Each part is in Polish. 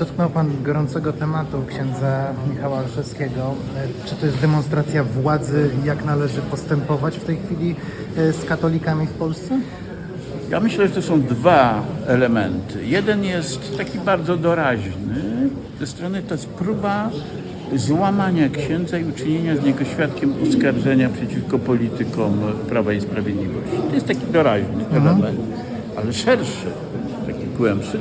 Dotknął Pan gorącego tematu księdza Michała Olszewskiego. E, Czy to jest demonstracja władzy, jak należy postępować w tej chwili e, z katolikami w Polsce? Ja myślę, że to są dwa elementy. Jeden jest taki bardzo doraźny, ze strony to jest próba złamania księdza i uczynienia z niego świadkiem oskarżenia przeciwko politykom Prawa i Sprawiedliwości. To jest taki doraźny element, ale szerszy,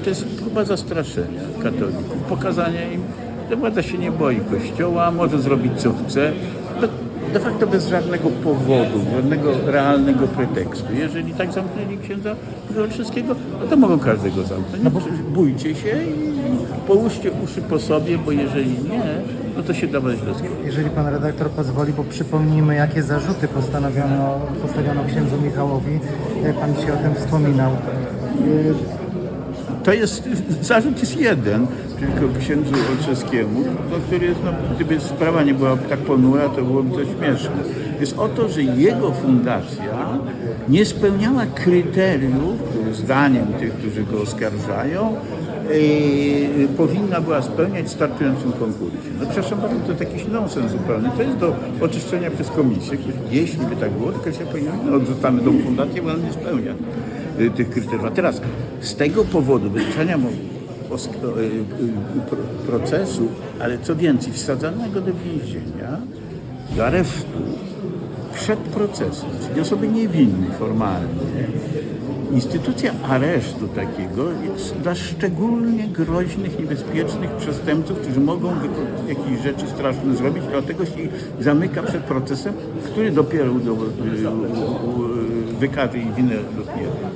to jest próba zastraszenia katolików, pokazania im, że władza się nie boi Kościoła, może zrobić co chce, de, de facto bez żadnego powodu, żadnego realnego pretekstu. Jeżeli tak zamknęli księdza Olszewskiego, no to mogą każdego zamknąć. No, bójcie się i połóżcie uszy po sobie, bo jeżeli nie, no to się do źle skończy. Jeżeli Pan redaktor pozwoli, bo przypomnijmy, jakie zarzuty postanowiono, postawiono księdzu Michałowi. Pan dzisiaj o tym wspominał. To jest, zarzut jest jeden, tylko księdzu Olszewskiemu, który jest, no, gdyby sprawa nie była tak ponura, to byłoby to śmieszne. Jest o to, że jego fundacja nie spełniała kryteriów, które zdaniem tych, którzy go oskarżają, yy, powinna była spełniać startując w tym konkursie. No przepraszam bardzo, to jakiś nonsens zupełny. To jest do oczyszczenia przez komisję. Jeśli by tak było, to komisja powinna, no odrzucamy tą fundację, bo ona nie spełnia tych kryteriów. A teraz z tego powodu os- y, y, y, pro- procesu, ale co więcej, wsadzanego do więzienia, do aresztu przed procesem, czyli osoby niewinnej formalnie, instytucja aresztu takiego jest dla szczególnie groźnych, niebezpiecznych przestępców, którzy mogą jakieś rzeczy straszne zrobić, dlatego się zamyka przed procesem, który dopiero y, wykaże ich winę nie.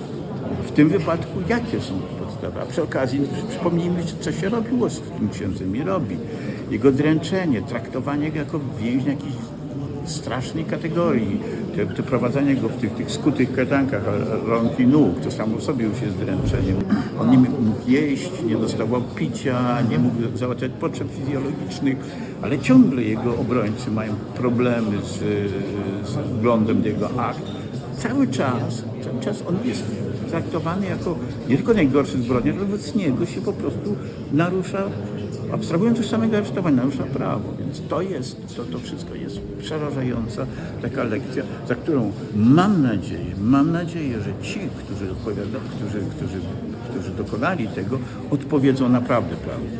W tym wypadku jakie są podstawy? A przy okazji przypomnijmy, co się robiło z tym księdzem i robi. Jego dręczenie, traktowanie go jako więźnia jakiejś strasznej kategorii, te, te prowadzenie go w tych, tych skutych kajdankach a- rąk i nóg, to samo sobie już jest dręczeniem. On nie mógł jeść, nie dostawał picia, nie mógł załatwiać potrzeb fizjologicznych, ale ciągle jego obrońcy mają problemy z, z wglądem jego akt. Cały czas, cały czas on jest traktowany jako nie tylko najgorszy zbrodniarz, wobec niego się po prostu narusza, abstrahując już samego aresztowania, narusza prawo. Więc to jest, to, to wszystko jest przerażająca taka lekcja, za którą mam nadzieję, mam nadzieję, że ci, którzy odpowiada, którzy, którzy, którzy dokonali tego, odpowiedzą naprawdę prawu.